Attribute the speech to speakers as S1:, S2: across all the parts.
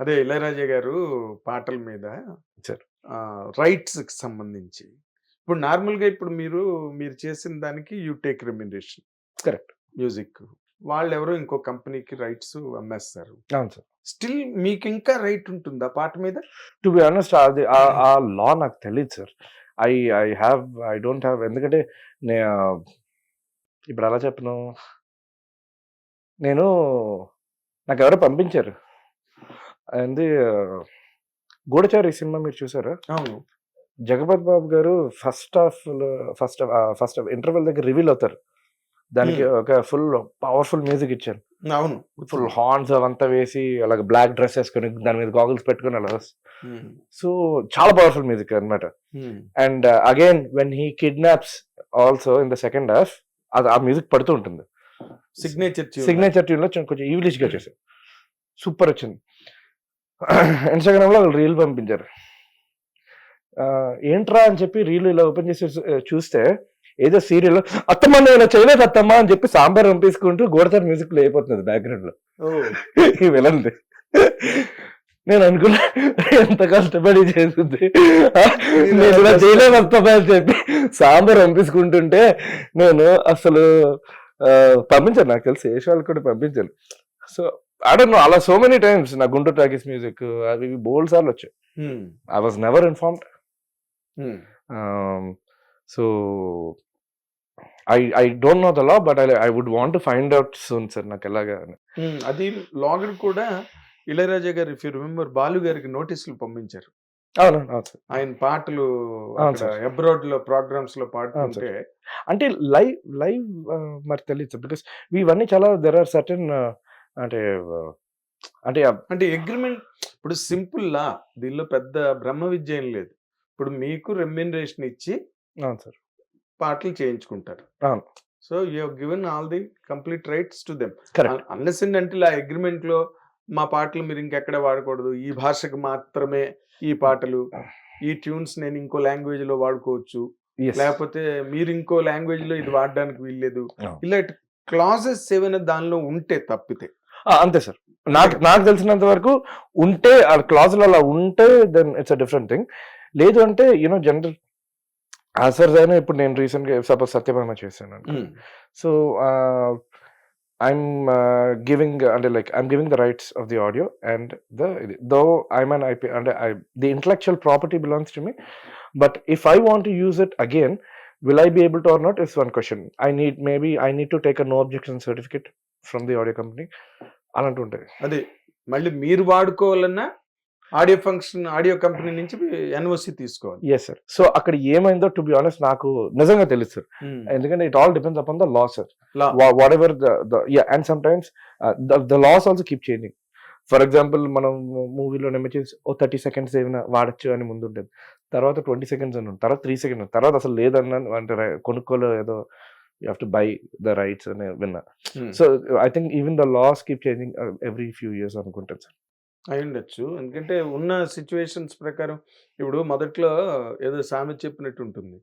S1: అదే ఇళయరాజా గారు పాటల మీద
S2: సరే.
S1: రైట్స్కి సంబంధించి. ఇప్పుడు నార్మల్గా ఇప్పుడు మీరు మీరు చేసిన దానికి you take remuneration
S2: correct.
S1: Music. వాళ్ళు ఎవరో ఇంకో కంపెనీకి రైట్స్ అమ్మేస్తారు.
S2: అవును సార్.
S1: స్టిల్ మీకు ఇంకా రైట్ ఉంటుందా పాట మీద?
S2: టు బి ఆనెస్ట్ అది ఆ- ఆ లా నాకు తెలియదు sir. I I have I don't have ఎందుకంటే నే ఇప్పుడు అలా చెప్పను. నేను నాకు ఎవరో పంపించారు. అది గూఢచారి సినిమా మీరు చూసారా?
S1: అవును.
S2: జగపత్ బాబు గారు first half first first interval దగ్గర రివీల్ అవుతారు. దానికి ఒక ఫుల్ పవర్ఫుల్ మ్యూజిక్ ఇచ్చారు.
S1: అవును.
S2: ఫుల్ హార్న్స్ అవంతా వేసి అలాగ బ్లాక్ డ్రెస్ వేసుకొని దాని మీద గాగుల్స్ పెట్టుకొని అలా సో చాలా పవర్ఫుల్ మ్యూజిక్ అన్నమాట.
S1: ఉమ్,
S2: and again when he kidnaps also in the second half అది ఆ మ్యూజిక్ పడుతూ ఉంటుంది.
S1: సిగ్నేచర్.
S2: Signature tune. లో కొంచెం- కొంచెం ఈవిలిష్గా చేశారు. సూపర్ వచ్చింది. ఇన్స్టాగ్రామ్లో వాళ్ళు రీల్ పంపించారు. ఏంట్రా అని చెప్పి రీల్ ఇలా ఓపెన్ చేసి చూస్తే ఏదో సీరియల్ అత్తమ్మ నేను ఇలా చేయలేదు అత్తమ్మ అని చెప్పి సాంబార్ పంపించుకుంటూ గోడతారు మ్యూజిక్ ప్లే అయిపోతుంది
S1: బ్యాక్గ్రౌండ్లో
S2: ఈ విలన్ది. నేను అనుకున్నా ఎంత కష్టపడి చేసింది. నేను ఇలా చేయలేదు అత్తమ్మ అని చెప్పి సాంబార్ పంపించుకుంటుంటే నేను అసలు పంపించాను. నాకు తెలిసి ఏష్ వాళ్ళు కూడా పంపించాను సో ఆడ అలా సో మెనీ టైమ్స్ నా గుంటూరు టాకీస్ మ్యూజిక్ అవి బోల్డ్ సార్లు వచ్చాయి. I was never informed so I I don't know the law but I I would want find out soon sir నాకు ఎలాగా.
S1: ఉమ్, అది లాగర్ కూడా ఇళయరాజా గారు ఇఫ్ యూ రిమెంబర్ బాలు గారికి నోటీసులు పంపించారు. ఆయన పాటలు. అబ్రాడ్లో ప్రోగ్రామ్స్లో పాడుతుంటే
S2: అంటే లైవ్ లైవ్ మరి తెలియదు బికాస్ ఇవన్నీ చాలా దెర్ ఆర్ సర్టన్ అంటే అంటే
S1: అంటే అగ్రిమెంట్ ఇప్పుడు సింపుల్ లా దీనిలో పెద్ద బ్రహ్మ విద్య ఏం లేదు. ఇప్పుడు మీకు రెమ్యూనరేషన్ ఇచ్చి
S2: అవును సార్.
S1: పాటలు చేయించుకుంటారు.
S2: అవును.
S1: So you given all the complete rights to them. Unless అంటే ఆ అగ్రిమెంట్లో మా పాటలు మీరు ఇంకెక్కడ వాడకూడదు. ఈ భాషకు మాత్రమే ఈ పాటలు ఈ ట్యూన్స్ నేను ఇంకో లాంగ్వేజ్లో వాడుకోవచ్చు లేకపోతే మీరు ఇంకో లాంగ్వేజ్లో ఇది వాడడానికి వీల్లేదు. ఇలాంటి క్లాజెస్ ఏమైనా దానిలో ఉంటే తప్పితే
S2: అంతే సార్. నాకు నాకు తెలిసినంత వరకు ఉంటే ఆ క్లాజులు అలా ఉంటే then it's a different thing లేదు అంటే యూనో జనరల్ సార్ అయినా ఇప్పుడు నేను రీసెంట్గా సపోజ్ సత్యభామ చేశాను సో ఐఎమ్ గివింగ్ అంటే like I'm giving the rights of the audio and the though I'm an IP అంటే I the intellectual property belongs to me but if I want use it again will I be able to or not is one question. I need maybe I need to take a no objection certificate from the audio company. అలాంటి ఉంటాయి
S1: అదే మళ్ళీ మీరు వాడుకోవాలన్నా audio function audio company నుంచి NOC తీసుకోవాలి.
S2: Yes sir so అక్కడ ఏమైందో టు బి ఆనెస్ట్ నాకు నిజంగా తెలుసు సార్ ఎందుకంటే it all depends upon the law sir. Whatever and sometimes the laws also keep changing for example మనం మూవీలో నెమ్మచి ఓ థర్టీ సెకండ్స్ ఏమైనా వాడచ్చు అని ముందు ఉండేది తర్వాత ట్వంటీ సెకండ్స్ అని తర్వాత త్రీ సెకండ్స్ తర్వాత అసలు లేదన్న అంటే కొనుక్కోలో ఏదో you have to buy the rights అని విన్నా so I think even the laws keep changing every few years అనుకుంటాను సార్.
S1: అయి ఉండొచ్చు. ఎందుకంటే ఉన్న సిచ్యువేషన్స్ ప్రకారం ఇప్పుడు మొదట్లో ఏదో సామెత చెప్పినట్టు ఉంటుంది.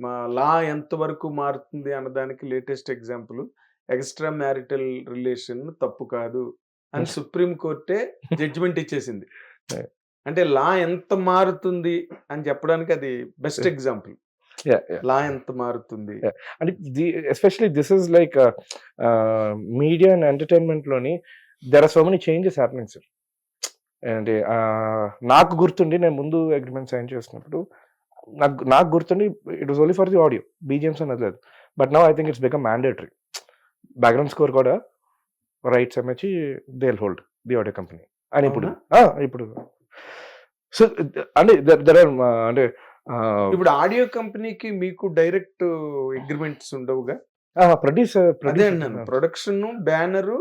S1: మా లా ఎంత వరకు మారుతుంది అన్నదానికి latest example extra marital relation తప్పు కాదు అని సుప్రీం కోర్టే జడ్జిమెంట్ ఇచ్చేసింది. అంటే లా ఎంత మారుతుంది అని చెప్పడానికి అది బెస్ట్ ఎగ్జాంపుల్ లా ఎంత మారుతుంది.
S2: అంటే the especially this is like media and ఎంటర్టైన్మెంట్లోని there are so many changes happening sir అంటే నాకు గుర్తుండి నేను ముందు అగ్రిమెంట్ సైన్ చేసినప్పుడు నాకు నాకు గుర్తుండి it was only for the audio BGMs అనేది లేదు. But now I think it's become mandatory background score కూడా రైట్స్ అమ్మేసి they'll hold the audio company అని ఇప్పుడు ఇప్పుడు. సో అంటే దర్ ఆర్ అంటే
S1: ఇప్పుడు ఆడియో కంపెనీకి మీకు డైరెక్ట్ అగ్రిమెంట్స్ ఉండవుగా?
S2: ప్రొడ్యూసర్
S1: అదే అన్నాను. Production banner.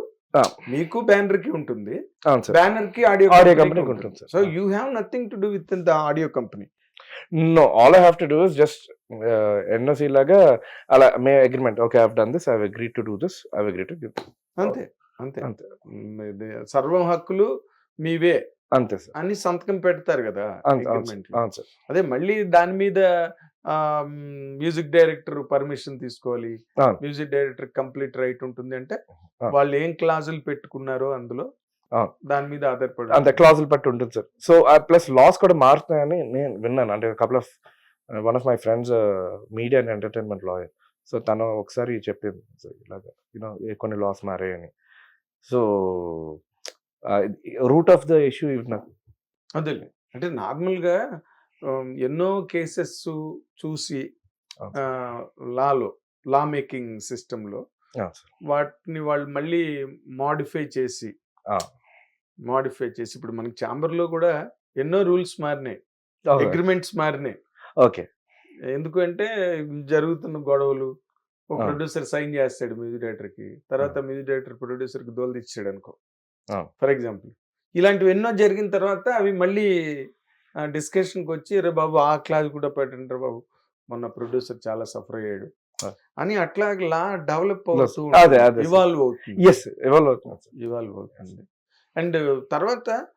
S1: మీకు బ్యానర్కి ఉంటుంది బ్యానర్కి ఆడియో
S2: Audio company కి ఉంటుంది.
S1: So you have nothing to do with the audio company.
S2: all I have to do is just uh, NOC లాగా అలా మే agreement. Okay have done this I agree to do this I agree to give.
S1: అంతే అంతే.
S2: అంతే.
S1: సర్వం హక్కులు మీవే.
S2: అంతే sir.
S1: అని సంతకం పెడతారు కదా
S2: సార్. సార్.
S1: అదే మళ్ళీ దాని మీద మ్యూజిక్ డైరెక్టర్ పర్మిషన్ తీసుకోవాలి. మ్యూజిక్ డైరెక్టర్ కంప్లీట్ రైట్ ఉంటుంది అంటే. వాళ్ళు ఏం క్లాజులు పెట్టుకున్నారో అందులో. దాని మీద ఆధారపడి
S2: అంత క్లాజులు బట్టి ఉంటుంది సార్. సో ప్లస్ లాస్ కూడా మారుతున్నాయని నేను విన్నాను. అంటే couple of one of my friends media and entertainment lawyer so తను ఒకసారి చెప్పింది. సో ఇలాగ యూనో కొన్ని లాస్ మారాయని. So root of the issue నాకు?
S1: అదే అంటే నార్మల్గా ఉమ్, ఎన్నో కేసెస్ చూసి లాలో లా మేకింగ్ సిస్టమ్లో వాటిని వాళ్ళు మళ్ళీ మాడిఫై చేసి మాడిఫై చేసి ఇప్పుడు మనకి ఛాంబర్లో కూడా ఎన్నో రూల్స్ మారినాయి. అగ్రిమెంట్స్ మారినాయి.
S2: ఓకే.
S1: ఎందుకంటే జరుగుతున్న గొడవలు ఒక. ప్రొడ్యూసర్ సైన్ చేస్తాడు మ్యూజిక్ డైరెక్టర్కి తర్వాత మ్యూజిక్ డైరెక్టర్ ప్రొడ్యూసర్కి దోలు ఇచ్చాడు అనుకో. For example. ఇలాంటివి ఎన్నో జరిగిన తర్వాత అవి మళ్ళీ డిస్కషన్కి వచ్చి రే బాబు ఆ క్లాస్ కూడా పెట్టండి బాబు. మొన్న ప్రొడ్యూసర్ చాలా సఫర్ అయ్యాడు. అని అట్లా లా డెవలప్ అవుతూ. ఇవాల్వ్ అవుతుంది.
S2: ఇవాళ అవుతుంది
S1: ఇవాల్వ్ అవుతుంది. అండ్ తర్వాత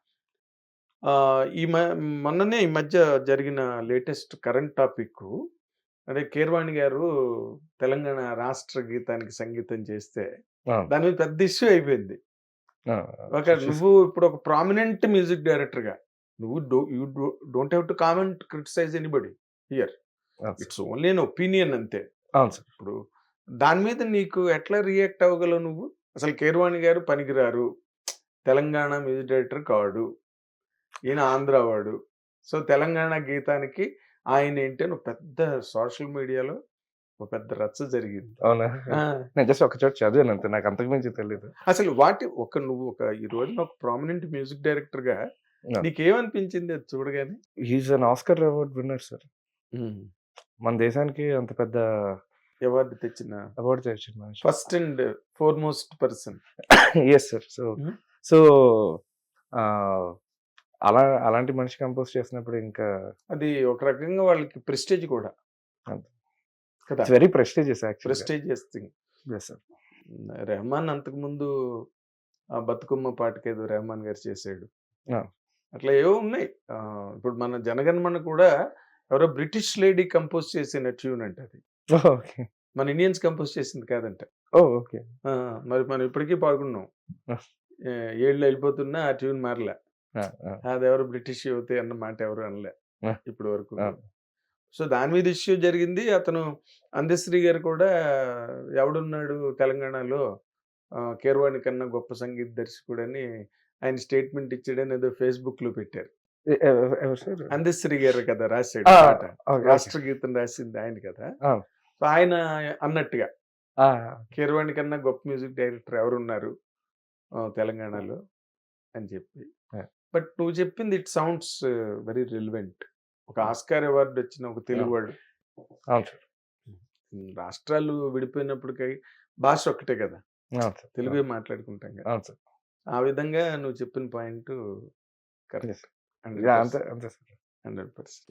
S1: ఈ మొన్ననే ఈ మధ్య జరిగిన లేటెస్ట్ కరెంట్ టాపిక్ అంటే కీర్వాణి గారు తెలంగాణ రాష్ట్ర గీతానికి సంగీతం చేస్తే. దాని మీద పెద్ద ఇష్యూ అయిపోయింది. ఒక నువ్వు ఇప్పుడు ఒక ప్రామినెంట్ మ్యూజిక్ డైరెక్టర్గా నువ్వు you don't have to comment criticize anybody here. It's only an opinion అంతే.
S2: అవును సార్.
S1: ఇప్పుడు దాని మీద నీకు ఎట్లా రియాక్ట్ అవ్వగలవు నువ్వు? అసలు కీర్వాణి గారు పనికిరారు. తెలంగాణ మ్యూజిక్ డైరెక్టర్ కాడు. ఈయన ఆంధ్ర వాడు. సో తెలంగాణ గీతానికి ఆయన ఏంటి ఒక పెద్ద సోషల్ మీడియాలో ఒక పెద్ద రచ్చ జరిగింది.
S2: అవునా? నేను జస్ట్ ఒక చోట చదివాను అంతే నాకు అంతకు మించి తెలియదు
S1: అసలు వాటి ఒక నువ్వు ఒక ఈ రోజున ఒక ప్రామినెంట్ మ్యూజిక్
S2: డైరెక్టర్గా.
S1: నీకేమనిపించింది అది చూడగానే?
S2: Is an Oscar award winner sir మన దేశానికి అంత పెద్ద
S1: అవార్డు తెచ్చిన
S2: అవార్డు తెచ్చిన
S1: first and foremost person
S2: yes sir so. So అలా అలాంటి మనిషి కంపోజ్ చేసినప్పుడు ఇంకా
S1: అది ఒక రకంగా వాళ్ళకి ప్రెస్టేజ్ కూడా.
S2: అంతే. It's very prestigious
S1: prestigious thing. Rahman అంతకుముందు ఆ బతుకమ్మ పాటకేదో రెహమాన్ గారు చేశాడు. అట్లా ఏవో ఉన్నాయి. ఇప్పుడు మన జనగణమన కూడా ఎవరో బ్రిటిష్ లేడీ కంపోజ్ చేసిన ట్యూన్ అంట అది. మన ఇండియన్స్ కంపోజ్ చేసింది కాదంట.
S2: ఓకే.
S1: మరి మనం ఇప్పటికీ. ఏ, ఏళ్ళు వెళ్ళిపోతున్నా ఆ ట్యూన్ మారలే. అది ఎవరు బ్రిటిష్ యువతి అన్న మాట ఎవరు అనలే. ఇప్పటి వరకు. సో దాని మీద ఇష్యూ జరిగింది. అతను అందశ్రీ గారు కూడా ఎవడున్నాడు తెలంగాణలో? కీరవాణి కన్నా గొప్ప సంగీత దర్శకుడని ఆయన స్టేట్మెంట్ ఇచ్చాడని ఏదో ఫేస్బుక్లో పెట్టారు అందశ్రీ గారు కదా రాశాడు రాష్ట్ర గీతం రాసింది ఆయన కదా. సో ఆయన అన్నట్టుగా కీరవాణి కన్నా గొప్ప మ్యూజిక్ డైరెక్టర్ ఎవరున్నారు? తెలంగాణలో అని చెప్పి. బట్ నువ్వు చెప్పింది ఇట్ సౌండ్స్ వెరీ రిలివెంట్. ఒక ఆస్కార్ అవార్డు వచ్చిన ఒక తెలుగువాడు.
S2: అవును సార్.
S1: రాష్ట్రాలు విడిపోయినప్పటికీ భాష ఒక్కటే కదా! తెలుగే మాట్లాడుకుంటాం కదా!
S2: అవును సార్.
S1: ఆ విధంగా నువ్వు చెప్పిన పాయింట్. కరెక్ట్.
S2: అంతే అంతే సార్.
S1: Hundred percent.